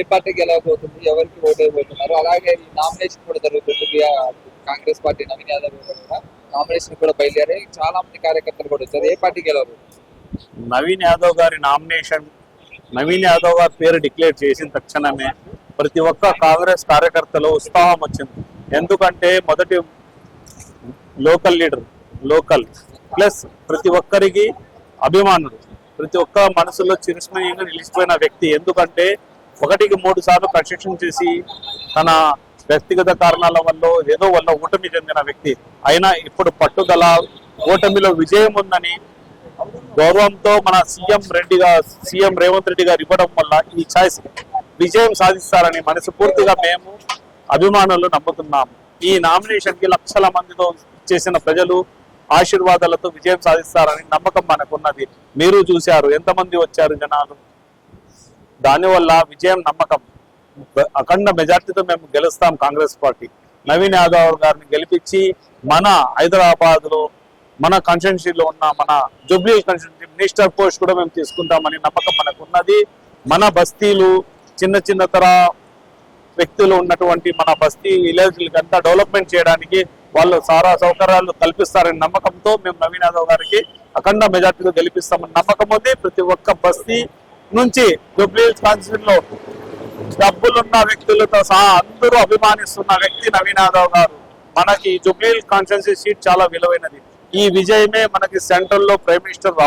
ఏ పార్టీకి ఎలా పోతుంది ఎవరికి ఓటు అలాగే నామినేషన్ కూడా జరుగుతుంది. కాంగ్రెస్ పార్టీ నవీన్ యాదవ్ కూడా నామినేషన్ కూడా బయలుదేరి చాలా మంది కార్యకర్తలు కూడా వచ్చారు. ఏ పార్టీకి ఎలా నవీన్ యాదవ్ గారి నామినేషన్ నవీన్ యాదవ్ గారి పేరు డిక్లేర్ చేసిన తక్షణమే ప్రతి ఒక్క కాంగ్రెస్ కార్యకర్తలో ఉత్సాహం వచ్చింది. ఎందుకంటే మొదటి లోకల్ లీడర్ లోకల్ ప్లస్ ప్రతి ఒక్కరికి అభిమానుడు ప్రతి ఒక్క మనసులో చిరుస్మయంగా నిలిచిపోయిన వ్యక్తి. ఎందుకంటే ఒకటికి మూడు సార్లు కన్స్ట్రక్షన్ చేసి తన వ్యక్తిగత కారణాల వల్ల ఏదో వల్ల ఓటమి చెందిన వ్యక్తి. అయినా ఇప్పుడు పట్టుదల ఓటమిలో విజయం ఉందని గౌరవంతో మన సీఎం రెడ్డి సీఎం రేవంత్ రెడ్డి గారు ఇవ్వడం వల్ల ఈ ఛాయిస్ విజయం సాధిస్తారని మనస్ఫూర్తిగా మేము అభిమానులు నమ్ముతున్నాము ఈ నామినేషన్కి లక్షల మందితో చేసిన ప్రజలు ఆశీర్వాదాలతో విజయం సాధిస్తారని నమ్మకం మనకున్నది. మీరు చూశారు ఎంతమంది వచ్చారు జనాలు? దానివల్ల విజయం నమ్మకం. అఖండ మెజార్టీతో మేము గెలుస్తాం కాంగ్రెస్ పార్టీ. నవీన్ యాదవ్ గారిని గెలిపించి మన హైదరాబాద్లో మన కాన్స్టిట్యూన్సీలో ఉన్న మన జూబ్లీ కాన్స్టిట్యూన్సీ మినిస్టర్ పోస్ట్ కూడా మేము తీసుకుంటామని నమ్మకం మనకున్నది మన బస్తీలు చిన్న చిన్న తర వ్యక్తులు ఉన్నటువంటి మన బస్తీ విలేజ్లకి అంతా డెవలప్మెంట్ చేయడానికి వాళ్ళు సారా సౌకర్యాలు కల్పిస్తారని నమ్మకంతో మేము నవీన్ యాదవ్ గారికి అఖండ మెజార్టీతో గెలిపిస్తామని నమ్మకం ఉంది. ప్రతి ఒక్క బస్తీ నుంచి జూబ్లీ లో డబ్బులున్న వ్యక్తులతో సహా అందరూ అభిమానిస్తున్న వ్యక్తి నవీన్ యాదవ్ గారు. మనకి జుబ్లీ కాన్స్టిట్యూన్సీ సీట్ చాలా విలువైనది. ఈ విజయమే మనకి సెంట్రల్లో ప్రైమ్ మినిస్టర్